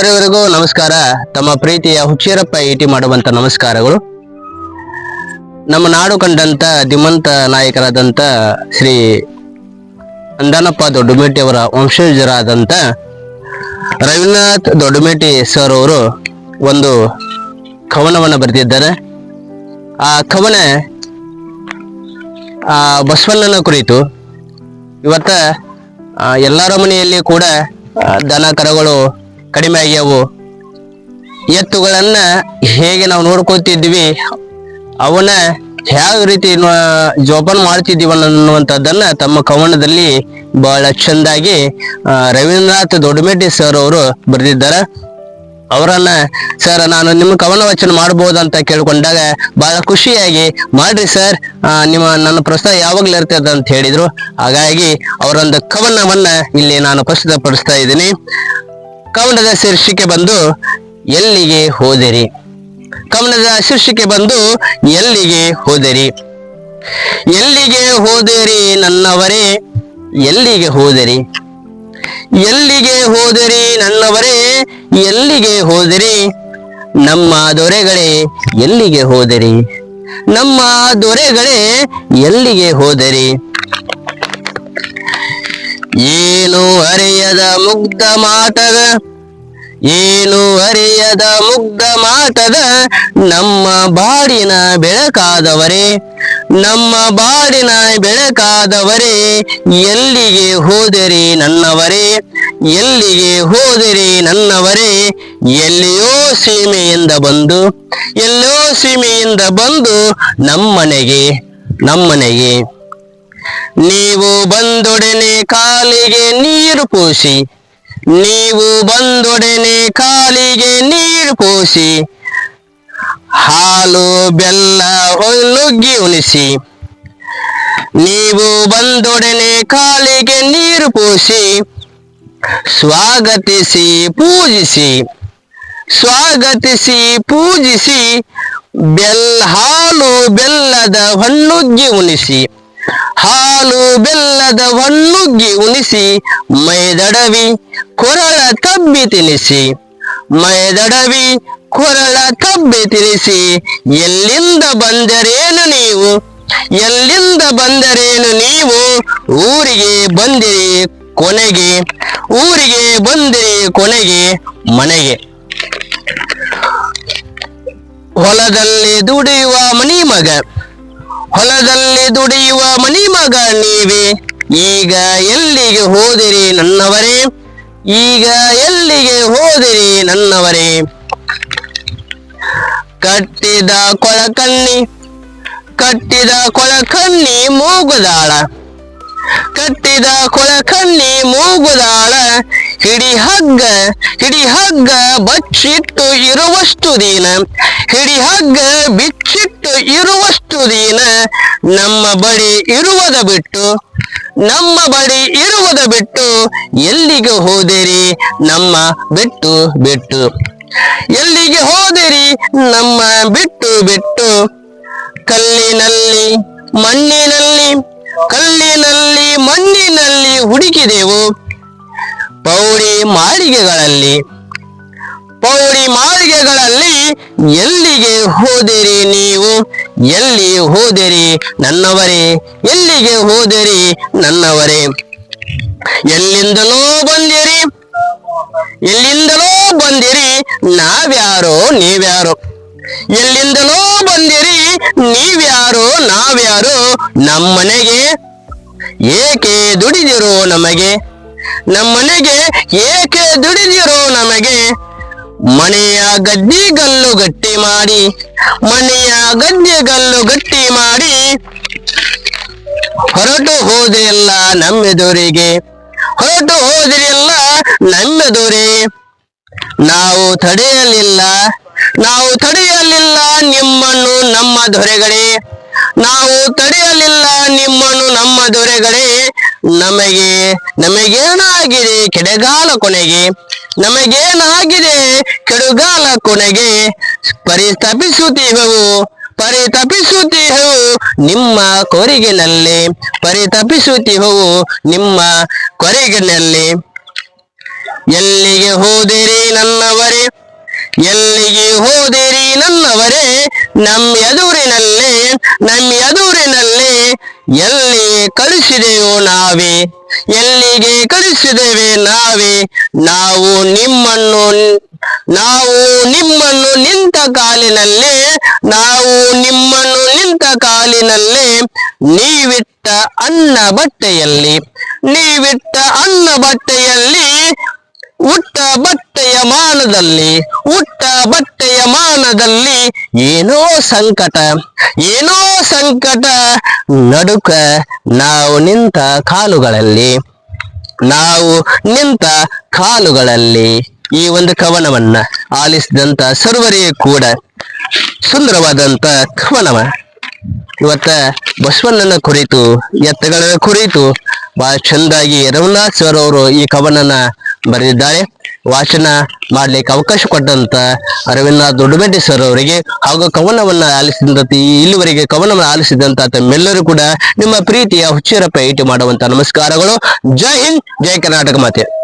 ಸರ್ವರಿಗೂ ನಮಸ್ಕಾರ. ತಮ್ಮ ಪ್ರೀತಿಯ ಹುಚ್ಚೇರಪ್ಪ ಏಟಿ ಮಾಡುವಂತ ನಮಸ್ಕಾರಗಳು. ನಮ್ಮ ನಾಡು ಕಂಡಂತ ಧಿಮಂತ ನಾಯಕರಾದಂತ ಶ್ರೀ ಅಂದಾನಪ್ಪ ದೊಡ್ಡಮೇಟಿ ಅವರ ವಂಶಜರಾದಂತ ರವೀಂದ್ರನಾಥ್ ದೊಡ್ಡಮೇಟಿ ಸರ್ ಅವರು ಒಂದು ಕವನವನ್ನು ಬರೆದಿದ್ದಾರೆ. ಆ ಕವನ, ಆ ಬಸವಣ್ಣನ ಕುರಿತು. ಇವತ್ತ ಎಲ್ಲರ ಮನೆಯಲ್ಲಿ ಕೂಡ ದನ ಕರಗಳು ಕಡಿಮೆ ಆಗ್ಯಾವು. ಎತ್ತುಗಳನ್ನ ಹೇಗೆ ನಾವು ನೋಡ್ಕೊತಿದ್ವಿ ಅವನ್ನ ಯಾವ ರೀತಿ ಜೋಪಾನ ಮಾಡ್ತಿದ್ದೀವಿ ಅನ್ನುವಂಥದ್ದನ್ನ ತಮ್ಮ ಕವನದಲ್ಲಿ ಬಹಳ ಚಂದಾಗಿ ರವೀಂದ್ರನಾಥ್ ದೊಡ್ಡಮೇಟಿ ಸರ್ ಅವರು ಬರೆದಿದ್ದಾರೆ. ಅವರನ್ನ ಸರ್ ನಾನು ನಿಮ್ಮ ಕವನ ವಾಚನ ಮಾಡಬಹುದಂತ ಕೇಳ್ಕೊಂಡಾಗ ಬಹಳ ಖುಷಿಯಾಗಿ, ಮಾಡ್ರಿ ಸರ್ ನಿಮ್ಮ, ನನ್ನ ಪ್ರಸ್ತಾವ ಯಾವಾಗ್ಲೂ ಇರ್ತದೆ ಅಂತ ಹೇಳಿದ್ರು. ಹಾಗಾಗಿ ಅವರೊಂದು ಕವನವನ್ನ ಇಲ್ಲಿ ನಾನು ಪ್ರಸ್ತುತಪಡಿಸ್ತಾ ಇದ್ದೀನಿ. ಕವನದ ಶೀರ್ಷಿಕೆ ಬಂದು, ಎಲ್ಲಿಗೆ ಹೋದಿರಿ? ಕವನದ ಶೀರ್ಷಿಕೆ ಬಂದು, ಎಲ್ಲಿಗೆ ಹೋದಿರಿ? ಎಲ್ಲಿಗೆ ಹೋದಿರಿ ನನ್ನವರೇ? ಎಲ್ಲಿಗೆ ಹೋದಿರಿ? ಎಲ್ಲಿಗೆ ಹೋದಿರಿ ನನ್ನವರೇ? ಎಲ್ಲಿಗೆ ಹೋದಿರಿ? ನಮ್ಮ ದೊರೆಗಳೇ ಎಲ್ಲಿಗೆ ಹೋದಿರಿ? ನಮ್ಮ ದೊರೆಗಳೇ ಎಲ್ಲಿಗೆ ಹೋದಿರಿ? ಏನು ಅರಿಯದ ಮುಗ್ಧ ಮಾಟದ ಏನು ಅರಿಯದ ಮುಗ್ಧ ಮಾಟದ ನಮ್ಮ ಬಾಡಿನ ಬೆಳಕಾದವರೇ, ನಮ್ಮ ಬಾಡಿನ ಬೆಳಕಾದವರೇ, ಎಲ್ಲಿಗೆ ಹೋದಿರಿ ನನ್ನವರೇ, ಎಲ್ಲಿಗೆ ಹೋದಿರಿ ನನ್ನವರೇ, ಎಲ್ಲಿಯೋ ಸೀಮೆಯಿಂದ ಬಂದು ಎಲ್ಲೋ ಸೀಮೆಯಿಂದ ಬಂದು ನಮ್ಮನೆಗೆ ನಮ್ಮನೆಗೆ. ನೀವು ಬಂದೊಡನೆ ಕಾಲಿಗೆ ನೀರು ಪೂಸಿ. ನೀವು ಬಂದೊಡನೆ ಕಾಲಿಗೆ ನೀರು ಪೂಸಿ. ಹಾಲು, ಬೆಲ್ಲ ನುಗ್ಗಿ ಉಣಿಸಿ. ನೀವು ಬಂದೊಡನೆ ಕಾಲಿಗೆ ನೀರು ಪೂಸಿ. ಸ್ವಾಗತಿಸಿ, ಪೂಜಿಸಿ. ಸ್ವಾಗತಿಸಿ, ಪೂಜಿಸಿ. ಬೆಲ್ಲ ಹಾಲು, ಬೆಲ್ಲದ ಹೊನ್ನುಗ್ಗಿ ಉಣಿಸಿ. ಹಾಲು ಬೆಲ್ಲದ ಒಣ್ಣುಗ್ಗಿ ಉಣಿಸಿ, ಮೈದಡವಿ ಕೊರಳ ತಬ್ಬಿ ತಿನಿಸಿ. ಮೈದಡವಿ ಕೊರಳ ತಬ್ಬಿ ತಿನಿಸಿ, ಎಲ್ಲಿಂದ ಬಂದರೇನು ನೀವು? ಎಲ್ಲಿಂದ ಬಂದರೇನು ನೀವು? ಊರಿಗೆ ಬಂದಿರಿ ಕೊನೆಗೆ, ಊರಿಗೆ ಬಂದಿರಿ ಕೊನೆಗೆ, ಮನೆಗೆ. ಹೊಲದಲ್ಲಿ ದುಡಿಯುವ ಮನಿ ಮಗ ಹೊಲದಲ್ಲಿ ದುಡಿಯುವ ಮನಿ ಮಗ ನೀವೇ. ಈಗ ಎಲ್ಲಿಗೆ ಹೋದಿರಿ ನನ್ನವರೇ? ಈಗ ಎಲ್ಲಿಗೆ ಹೋದಿರಿ ನನ್ನವರೇ? ಕಟ್ಟಿದ ಕೊಳಕಣ್ಣಿ ಕಟ್ಟಿದ ಕೊಳಕಣ್ಣಿ ಮೂಗುದಾಳ. ಕಟ್ಟಿದ ಕೊಳಕಣ್ಣಿ ಮೂಗುದಾಳ ಹಿಡಿ ಹಗ್ಗ ಹಿಡಿ ಹಗ್ಗ ಬಚ್ಚಿಟ್ಟು ಇರುವಷ್ಟು ದಿನ. ಹಿಡಿ ಹಗ್ಗ ಬಿಚ್ಚಿಟ್ಟು ಇರುವಷ್ಟು ದಿನ ನಮ್ಮ ಬಳಿ ಇರುವುದ ಬಿಟ್ಟು, ನಮ್ಮ ಬಳಿ ಇರುವುದ ಬಿಟ್ಟು ಎಲ್ಲಿಗೆ ಹೋದಿರಿ? ನಮ್ಮ ಬಿಟ್ಟು ಬಿಟ್ಟು. ಎಲ್ಲಿಗೆ ಹೋದಿರಿ? ನಮ್ಮ ಬಿಟ್ಟು ಬಿಟ್ಟು. ಕಲ್ಲಿನಲ್ಲಿ, ಮಣ್ಣಿನಲ್ಲಿ ಕಲ್ಲಿನಲ್ಲಿ, ಮಣ್ಣಿನಲ್ಲಿ ಹುಡುಕಿದೆವು ಪೌಡಿ ಮಾಳಿಗೆಗಳಲ್ಲಿ ಪೌಡಿ ಮಾಳಿಗೆಗಳಲ್ಲಿ ಎಲ್ಲಿಗೆ ಹೋದಿರಿ ನೀವು? ಎಲ್ಲಿ ಹೋದಿರಿ ನನ್ನವರೇ? ಎಲ್ಲಿಗೆ ಹೋದಿರಿ ನನ್ನವರೇ? ಎಲ್ಲಿಂದಲೋ ಬಂದಿರಿ? ಎಲ್ಲಿಂದಲೋ ಬಂದಿರಿ? ನಾವ್ಯಾರೋ ನೀವ್ಯಾರೋ? ಎಲ್ಲಿಂದಲೋ ಬಂದಿರಿ? ನೀವ್ಯಾರೋ ನಾವ್ಯಾರೋ? ನಮ್ಮನೆಗೆ ಏಕೆ ದುಡಿದಿರೋ ನಮಗೆ? ನಮ್ಮನೆಗೆ ಏಕೆ ದುಡಿದಿರೋ ನಮಗೆ? ಮನೆಯ ಗದ್ದಿಗಲ್ಲು ಗಟ್ಟಿ ಮಾಡಿ, ಮನೆಯ ಗದ್ದೆಗಲ್ಲು ಗಟ್ಟಿ ಮಾಡಿ, ಹೊರಟು ಹೋದ್ರೆಲ್ಲ ನಮ್ಮೆದುರಿಗೆ, ಹೊರಟು ಹೋದ್ರೆಲ್ಲ ನಮ್ಮೆದುರಿ ನಾವು ತಡೆಯಲಿಲ್ಲ ನಾವು ತಡೆಯಲಿಲ್ಲ ನಿಮ್ಮನ್ನು ನಮ್ಮ ದೊರೆಗಳೇ ನಾವು ತಡೆಯಲಿಲ್ಲ ನಿಮ್ಮನ್ನು ನಮ್ಮ ದೊರೆಗಳೇ ನಮಗೆ, ನಮಗೇನಾಗಿದೆ? ಕೆಡೆಗಾಲ ಕೊನೆಗೆ. ನಮಗೇನಾಗಿದೆ? ಕೆಡುಗಾಲ ಕೊನೆಗೆ ಪರಿತಪಿಸುತ್ತೀವವು ಪರಿತಪಿಸುತ್ತೀಹವು ನಿಮ್ಮ ಕೊರಿಗೆನಲ್ಲಿ, ಪರಿತಪಿಸುತ್ತೀಹವು ನಿಮ್ಮ ಕೊರಿಗೆನಲ್ಲಿ. ಎಲ್ಲಿಗೆ ಹೋದಿರಿ ನನ್ನವರೇ? ಎಲ್ಲಿಗೆ ಹೋದಿರಿ ನನ್ನವರೇ? ನಮ್ಮ ಎದುರಿನಲ್ಲಿ ನಮ್ಮ ಎದುರು ಎಲ್ಲಿ ಕಳಿಸಿದೆಯೋ ನಾವೇ, ಎಲ್ಲಿಗೆ ಕಳಿಸಿದ್ದೇವೆ ನಾವೇ, ನಾವು ನಿಮ್ಮನ್ನು ನಾವು ನಿಮ್ಮನ್ನು ನಿಂತ ಕಾಲಿನಲ್ಲಿ, ನಾವು ನಿಮ್ಮನ್ನು ನಿಂತ ಕಾಲಿನಲ್ಲಿ, ನೀವಿಟ್ಟ ಅನ್ನ ಬಟ್ಟೆಯಲ್ಲಿ, ನೀವಿಟ್ಟ ಅನ್ನ ಬಟ್ಟೆಯಲ್ಲಿ ಉಟ್ಟ ಬಟ್ಟೆಯ ಮಾನದಲ್ಲಿ ಉಟ್ಟ ಬಟ್ಟೆಯ ಮಾನದಲ್ಲಿ ಏನೋ ಸಂಕಟ ಏನೋ ಸಂಕಟ. ನಡುಕ, ನಾವು ನಿಂತ ಕಾಲುಗಳಲ್ಲಿ, ನಾವು ನಿಂತ ಕಾಲುಗಳಲ್ಲಿ ಈ ಒಂದು ಕವನವನ್ನ ಆಲಿಸಿದಂತ ಸರ್ವರಿಗೂ ಕೂಡ ಸುಂದರವಾದಂತ ಕವನವ. ಇವತ್ತ ಬಸವಣ್ಣನ ಕುರಿತು ಎತ್ತಗಳ ಕುರಿತು ಬಹಳ ಚಂದಾಗಿ ರಘುನಾಥ್ ಸರ್ ಅವರು ಈ ಕವನನ ಬರೆದಿದ್ದಾರೆ. ವಾಚನ ಮಾಡ್ಲಿಕ್ಕೆ ಅವಕಾಶ ಕೊಟ್ಟಂತ ಅರವಿಂದ ದೊಡ್ಡಬೆಡ್ಡಿ ಸರ್ ಅವರಿಗೆ ಹಾಗೂ ಕವನವನ್ನ ಆಲಿಸಿದಂತ ಇಲ್ಲಿವರೆಗೆ ಕವನವನ್ನು ಆಲಿಸಿದಂತ ತಮ್ಮೆಲ್ಲರೂ ಕೂಡ ನಿಮ್ಮ ಪ್ರೀತಿಯ ಹುಚ್ಚಿರಪ್ಪ ಏಟಿ ಮಾಡುವಂತ ನಮಸ್ಕಾರಗಳು. ಜೈ ಹಿಂದ್, ಜೈ ಕರ್ನಾಟಕ ಮಾತೆ.